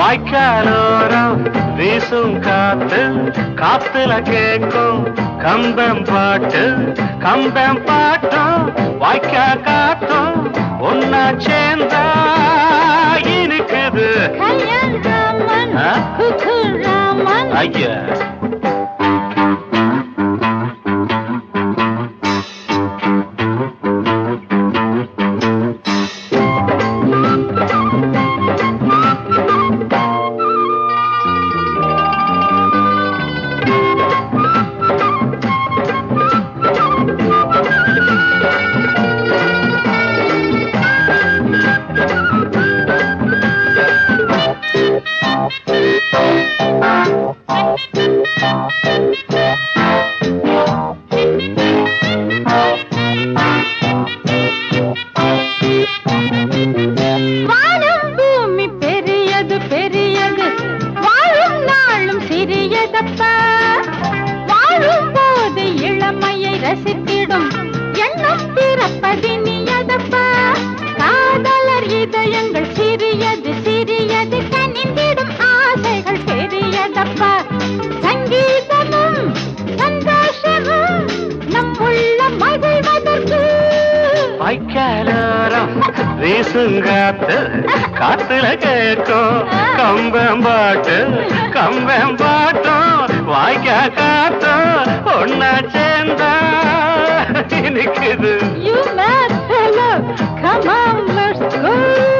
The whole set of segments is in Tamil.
வாய்க்காலோரம் வீசும் காத்து காத்துல கேட்கும் கம்பம் பாட்டு கம்பம் பாட்டும் வாய்க்கா காத்தும் ஒன்னா சேர்ந்தா இனிக்குது. ஐயா. வீசுங்காத்து காத்துல கேட்கும். கம்பம்பாட்டு பாட்டு வாய்க்கா காத்தும் ஒன்னா சேர்ந்தா. நிக்குது You mad fellow, come on, let's go.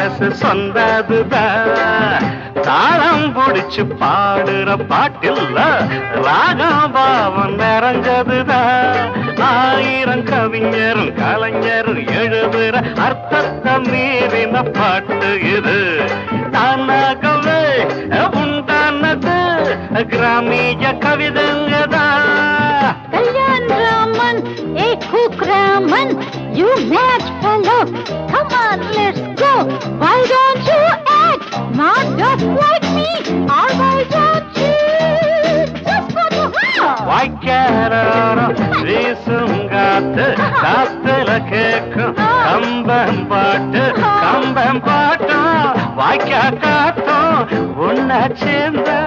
மனசு சொந்ததுதான் தாளம் பிடிச்சு பாடுற பாட்டில்ல ராகம் பாவம் நிறைஞ்சதுதான் ஆயிரம் கவிஞரும் கலைஞரும் எழுதுற அர்த்தத்தை மீறின பாட்டு இது. தானாகவே உண்டானது கிராமிய கவிதைங்கதான் Kalyan Raman, a cook Raman, you mad fellow, come on, let's go. Why don't you act? Not just like me, or why don't you. Just go to hell? வாய்க்காரோரம் வீசும் காத்து காத்துல கேட்கும் கம்பம் பாட்டு கம்பம் பாட்டும் வாய்க்கா காத்தும் உன்னை சேர்ந்தா.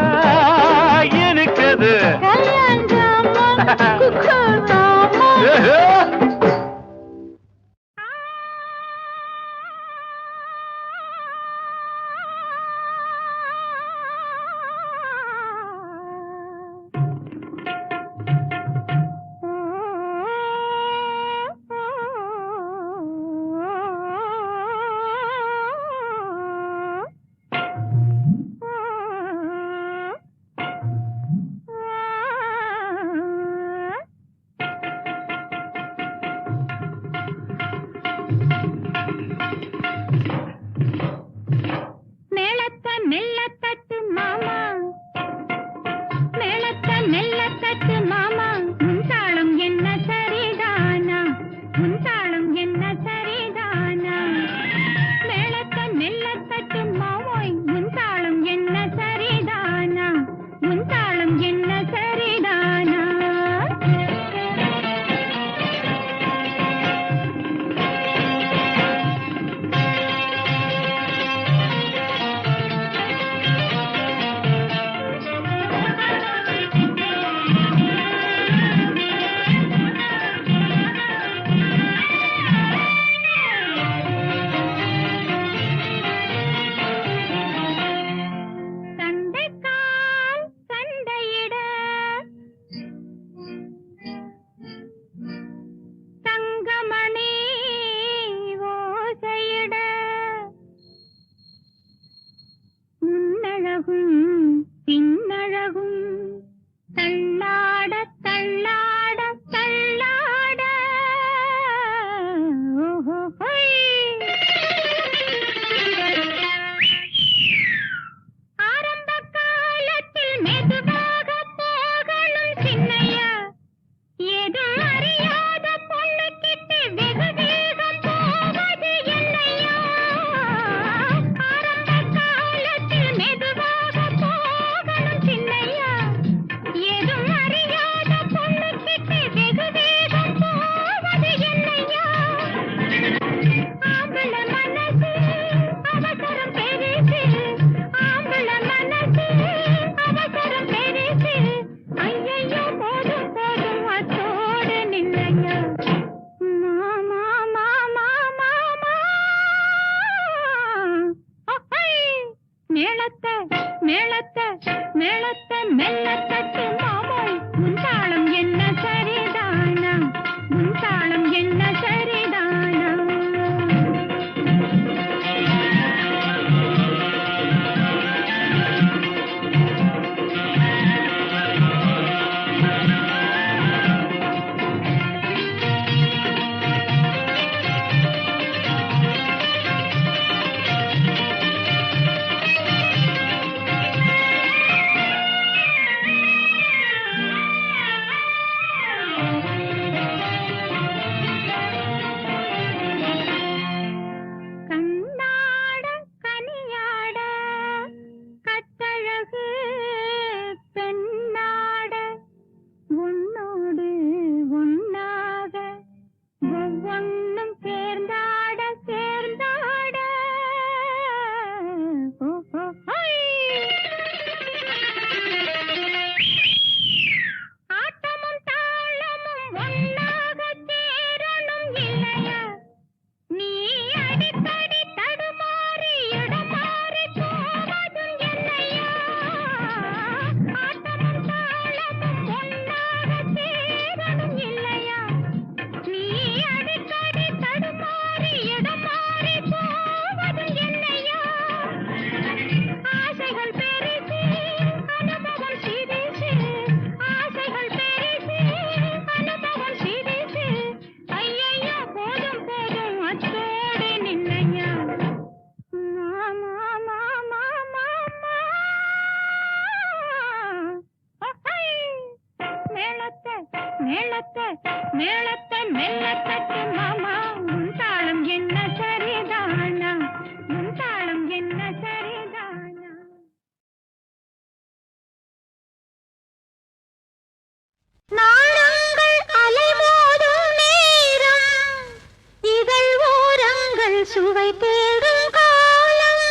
மேளத்தை மெல்ல தட்டு மாமா உன் என்ன சரிதானா? உன் என்ன சரிதானா? நாடங்கள் அலைமோதும் நேரம் இதழ் ஓரங்கள் சுவை தேடும் காலம்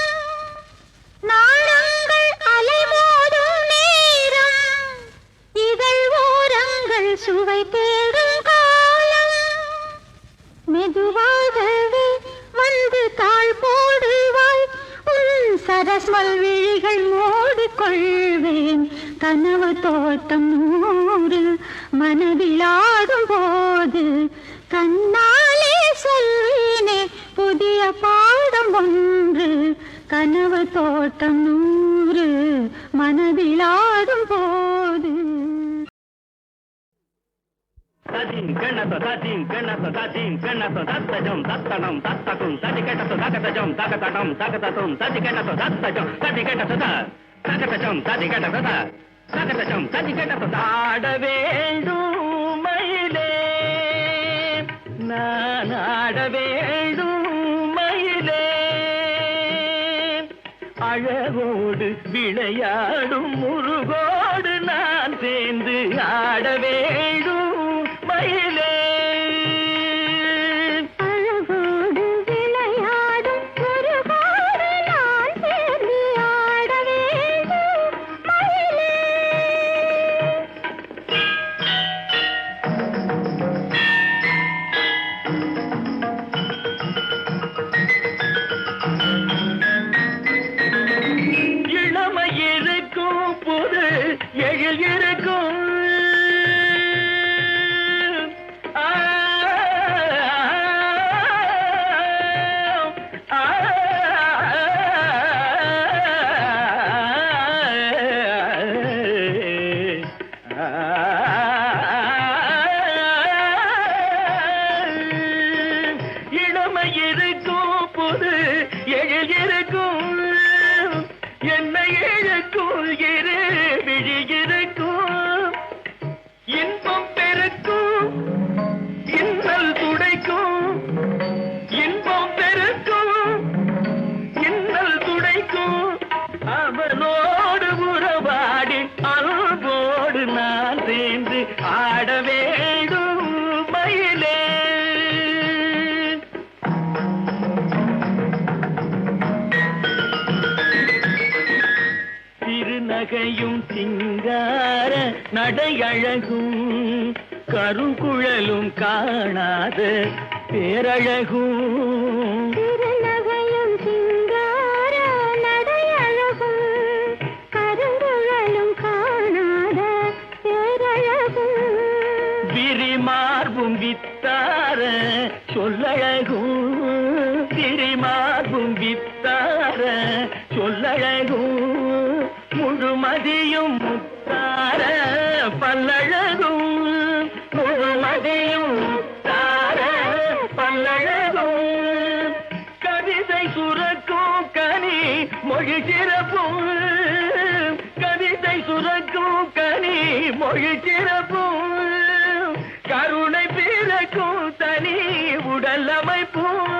நாடங்கள் அலைமோதும் நேரம் இதழ் ஓரங்கள் சுவை தேடும் மெதுவாகவே வந்து தாழ் போடுவாய் உன் சரஸ்மல் விழிகள் மூடிக்கொள்வேன். கனவு தோட்டம் நூறு மனதிலாடும் போது கண்ணாலே சொல்வேனே புதிய பாடம் ஒன்று. கனவு தோட்டம் நூறு மனதிலாடும் போது ததிம் கண்ணச ததிம் கண்ணச ததிம் கண்ணச தத்தஜம் தத்தனம் தத்தகும் ததி கட்டச தகதஜம் தகதடம் தகததும் ததி கட்டச தத்தஜம் ததி கட்டச தகதஜம் ததி கட்டச தகதஜம் ததி கட்டச ஆட வேண்டும் மயிலே நான் ஆட வேண்டும் மயிலே அழகோடு விளையாடும் முருகோடு நான் சேர்ந்து ஆட வேண்டும் கருங்குழலும் காணாத பேரழகும். மொழி சிறப்பும் கருணை பிறக்கும் தனி உடல் அமைப்பும்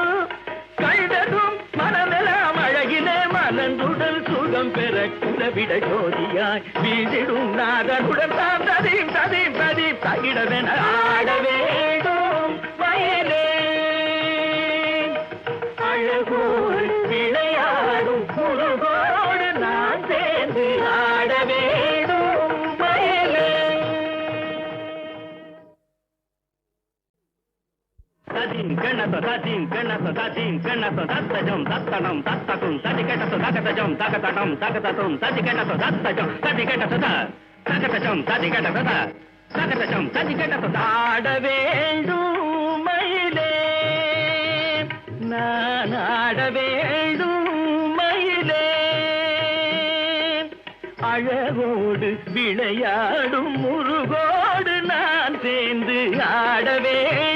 கண்டதும் மனமெல்லாம் அழகிலே மலர்ந்துடல் சுகம் பெற குலவிட ஜோதியாய் வீதிடும் நாதனுடன் தான் ததீம் ததீம் ததீம் தகிடவென ஆடவே. ததிம் கண்ணச ததிம் கண்ணச ததிம் கண்ணச தத்தஜம் தத்தனம் தத்தகும் ததி கட்டச தகதஜம் தகதடம் தகததும் ததி கட்டச தத்தஜம் ததி கட்டச தகதஜம் ததி கட்டச தகதஜம் ததி கட்டச ஆட வேண்டும் மயிலே. நான் ஆட வேண்டும் மயிலே. அழகோடு விளையாடும் முருகோடு நான் சேர்ந்து ஆட வேண்டும்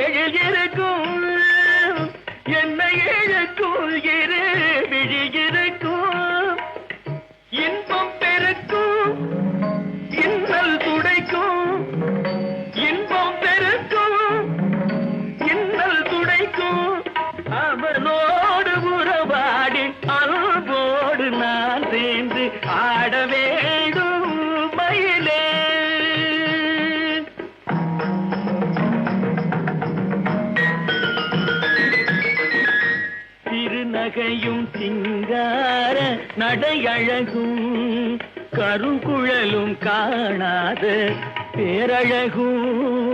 எழில் இருக்கும் படையழகும் கருங்குழலும் காணாத பேரழகும்.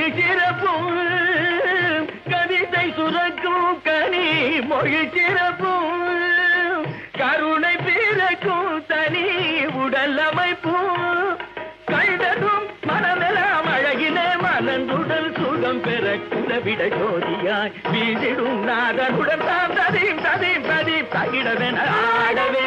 மொழிகிற சிறப்பும் கவிதை சுரக்கும் கனி மொழிகிற சிறப்பும் கருணை பிறக்கும் தனி உடல் அமைப்பும் கண்டதும் மனமெல்லாம் அழகிலே மனந்துடல் சுகம் பெற குலவிட ஜோதியாய் வீதிடும் நாதனுடன் தான் ததீம் ததீம் ததீம் தகிடவென ஆடவே.